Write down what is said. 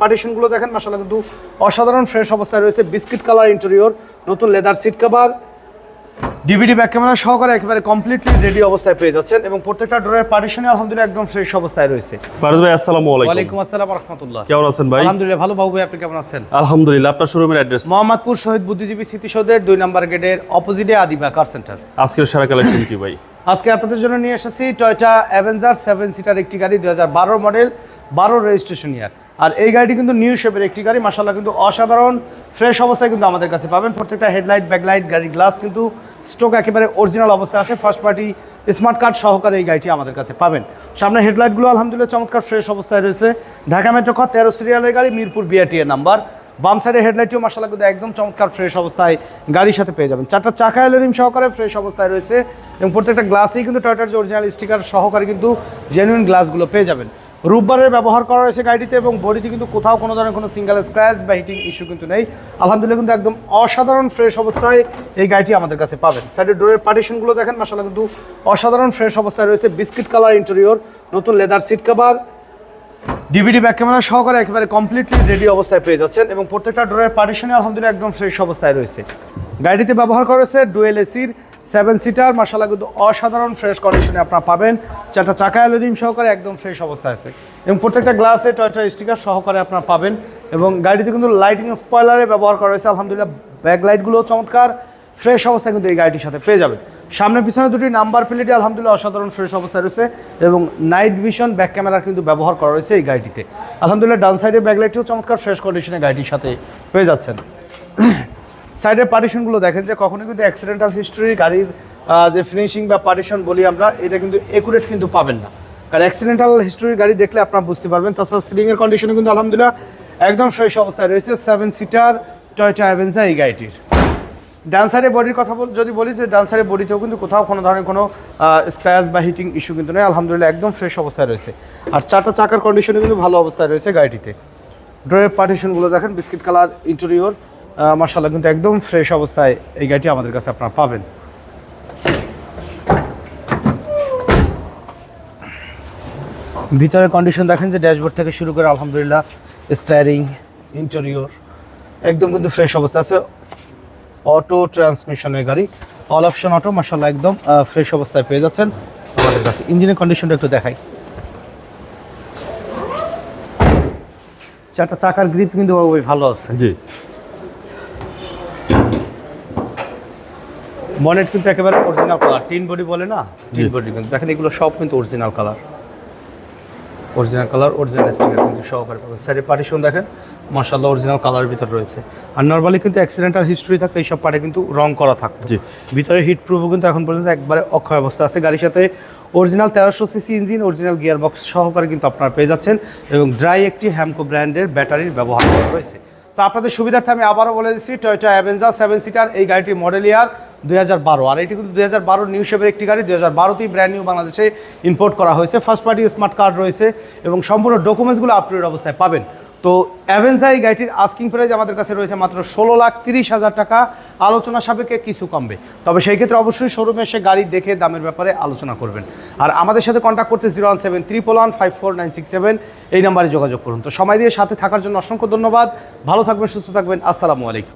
পার্টিশনগুলো দেখেন মাসাল্লাহ কিন্তু অসাধারণ ফ্রেশ অবস্থায় রয়েছে। বিস্কিট কালার ইন্টেরিয়র নতুন leather seat cover DVD back camera সহকারে একেবারে কমপ্লিটলি রেডি অবস্থায় পেয়ে যাচ্ছেন এবং প্রত্যেকটা ডোরের পার্টিশনে আলহামদুলিল্লাহ একদম ফ্রেশ অবস্থায় রয়েছে। ফারুজ ভাই আসসালামু আলাইকুম। ওয়ালাইকুম আসসালাম রহমতুল্লাহ কেমন আছেন ভাই? আলহামদুলিল্লাহ ভালো। বাবু ভাই আপনি কেমন আছেন? আলহামদুলিল্লাহ আপনার শোরুমের অ্যাড্রেস মোহাম্মদপুর শহীদ বুদ্ধিজীবী স্মৃতিসৌধের দুই নম্বর গেটের অপোজিটে আদিবা কার সেন্টার আজকের সারা কালেকশন কি ভাই? আজকে আপনাদের জন্য নিয়ে এসেছি টয়টা অ্যাভেঞ্জার সেভেন সিটার একটি গাড়ি দুই হাজার বারো মডেল বারো রেজিস্ট্রেশন ইয়ার আর এই গাড়িটি কিন্তু নিউ শেপের একটি গাড়ি মাসাল্লাহ কিন্তু অসাধারণ। ফ্রেশ অবস্থায় কিন্তু আমাদের কাছে পাবেন। প্রত্যেকটা হেডলাইট ব্যাকলাইট গাড়ির গ্লাস কিন্তু স্টোক একেবারে অরিজিনাল অবস্থায় আছে। ফার্স্ট পার্টি স্মার্ট কার্ড সহকারে এই গাড়িটি আমাদের কাছে পাবেন। সামনে হেডলাইটগুলো আলহামদুলিল্লাহ চমৎকার ফ্রেশ অবস্থায় রয়েছে। ঢাকা মেট্রো খ, তেরো সিরিয়ালের গাড়ি, মিরপুর বিআরটি এর নাম্বার বাম সাইডে হেডলাইটটিও মাসাল্লাহ কিন্তু একদম চমৎকার ফ্রেশ অবস্থায় গাড়ির সাথে পেয়ে যাবেন। চারটা চাকা এলোরিম সহকারে ফ্রেশ অবস্থায় রয়েছে এবং প্রত্যেকটা গ্লাসেই কিন্তু টয়টার যে অরিজিনাল স্টিকার সহকারে কিন্তু জেনুইন গ্লাসগুলো পেয়ে যাবেন। রূপবারের ব্যবহার করা রয়েছে গাড়িতে এবং বডিতে কিন্তু কোথাও কোনো ধরনের কোনো সিঙ্গেল স্ক্র্যাচ বা হিটিং ইস্যু কিন্তু নেই। আলহামদুলিল্লাহ কিন্তু একদম অসাধারণ ফ্রেশ অবস্থায় এই গাড়িটি আমাদের কাছে পাবেন। সাইডের ডোরের পার্টিশনগুলো দেখেন মাসাল্লাহ কিন্তু অসাধারণ ফ্রেশ অবস্থায় রয়েছে। বিস্কিট কালার ইন্টেরিয়র নতুন leather seat cover DVD back camera সহকারে একেবারে কমপ্লিটলি রেডি অবস্থায় পেয়ে যাচ্ছেন এবং প্রত্যেকটা ডোরের পার্টিশনে আলহামদুলিল্লাহ একদম ফ্রেশ অবস্থায় রয়েছে। গাড়িতে ব্যবহার করা রয়েছে ডুয়েল এসির সেভেন সিটার মার্শাল্লাহ কিন্তু অসাধারণ ফ্রেশ কন্ডিশনে আপনারা পাবেন। চারটা চাকা অ্যালুমিনিয়াম সহকারে একদম ফ্রেশ অবস্থায় আছে। এবং প্রত্যেকটা গ্লাসে টয়টা স্টিকার সহকারে আপনারা পাবেন। এবং গাড়িতে কিন্তু লাইটিং স্পয়লারে ব্যবহার করা হয়েছে। আলহামদুলিল্লাহ ব্যাক লাইটগুলো চমৎকার। ফ্রেশ অবস্থায় কিন্তু এই গাড়িটির সাথে পেয়ে যাবেন। সামনে পিছনে দুটি নাম্বার প্লেটই আলহামদুলিল্লাহ অসাধারণ ফ্রেশ অবস্থায় রয়েছে। এবং নাইট ভিশন ব্যাক ক্যামেরা কিন্তু ব্যবহার করা রয়েছে এই গাড়িটিতে। আলহামদুলিল্লাহ, ডান সাইডের ব্যাকলাইটটিও চমৎকার ফ্রেশ কন্ডিশনে গাড়িটির সাথে পেয়ে যাচ্ছেন। সাইডের পার্টিশনগুলো দেখেন যে কখনো কিন্তু অ্যাক্সিডেন্টাল হিস্টরি গাড়ির যে ফিনিশিং বা পার্টিশন বলি আমরা, এটা কিন্তু একুরেট কিন্তু পাবেন না। কারণ অ্যাক্সিডেন্টাল হিস্টরি গাড়ি দেখলে আপনারা বুঝতে পারবেন, তাছাড়া সিলিংয়ের কন্ডিশনে কিন্তু আলহামদুলিল্লাহ একদম ফ্রেশ অবস্থায় রয়েছে। সেভেন সিটার টয়টা অ্যাভেঞ্জা এই গাড়িটির। ডান সাইডের বডির কথা বল যদি বলি যে ডান সাইডের বডিতেও কিন্তু কোথাও কোনো ধরনের কোনো স্ক্র্যাচ বা হিটিং ইস্যু কিন্তু নেই। আলহামদুলিল্লাহ একদম ফ্রেশ অবস্থায় রয়েছে। আর চারটা চাকার কন্ডিশনে কিন্তু ভালো অবস্থায় রয়েছে গাড়িটিতে। ড্রয়ের পার্টিশনগুলো দেখেন বিস্কিট কালার ইন্টেরিয়র মার্শাল্লাহ কিন্তু একদম ফ্রেশ অবস্থায় এই গাড়িটি আমাদের কাছে আপনারা পাবেন। ভিতরের কন্ডিশন দেখেন যে ড্যাশবোর্ড থেকে শুরু করে আলহামদুলিল্লাহ স্টারিং ইন্টেরিয়র একদম কিন্তু ফ্রেশ অবস্থা আছে। অটো ট্রান্সমিশনের গাড়ি অল অপশন অটো মার্শাল্লাহ একদম ফ্রেশ অবস্থায় পেয়ে যাচ্ছেন। আমাদের কাছে ইঞ্জিনের কন্ডিশনটা একটু দেখাই। চারটা চাকার গ্রিপ কিন্তু ভালো আছে। জি। বনেট কিন্তু একেবারে অরিজিনাল কালার টিন বডি বলে না? টিন বডি কিন্তু। দেখেন এগুলো সব কিন্তু original colour original colour original sticker কিন্তু সহকারে পাবেন। সাইডে পার্টিশন দেখেন। মার্শাল্লাহ অরিজিনাল কালার ভিতর রয়েছে। আর নর্মালি কিন্তু অ্যাক্সিডেন্টাল হিস্ট্রি থাকলে এইসব পার্টে কিন্তু রং করা থাকতো। জি। ভিতরে হিট প্রুফও কিন্তু এখন পর্যন্ত একবারে অক্ষয় অবস্থা আছে। গাড়ির সাথে অরিজিনাল তেরোশো CC engine original gear box সহকারে কিন্তু আপনারা পেয়ে যাচ্ছেন এবং ড্রাই একটি হ্যামকো ব্র্যান্ডের ব্যাটারির ব্যবহার করা রয়েছে। তো আপনাদের সুবিধার্থে আমি আবারও বলে দিচ্ছি টয়টা অ্যাভেঞ্জার সেভেন সিটার এই গাড়িটির মডেল ইয়ার দুই হাজার বারো। আর এটি কিন্তু দুই হাজার বারো নিউ শেপের একটি গাড়ি। দুই হাজার বারোতেই ব্র্যান্ড নিউ বাংলাদেশে ইম্পোর্ট করা হয়েছে। ফার্স্ট পার্টি স্মার্ট কার্ড রয়েছে এবং সম্পূর্ণ ডকুমেন্টসগুলো আপডেট অবস্থায় পাবেন। তো অ্যাভেঞ্জার এই গাড়িটির আস্কিং প্রাইস আমাদের কাছে রয়েছে মাত্র ষোলো লাখ তিরিশ হাজার টাকা। আলোচনা সাপেক্ষে কিছু কমবে। তবে সেই ক্ষেত্রে অবশ্যই শোরুমে এসে গাড়ি দেখে দামের ব্যাপারে আলোচনা করবেন। আর আমাদের সাথে কন্ট্যাক্ট করতে zero one seven, triple one, five four, nine six seven এই নাম্বারে যোগাযোগ করুন। তো সময় দিয়ে সাথে থাকার জন্য অসংখ্য ধন্যবাদ। ভালো থাকবেন, সুস্থ থাকবেন। আসসালামু আলাইকুম।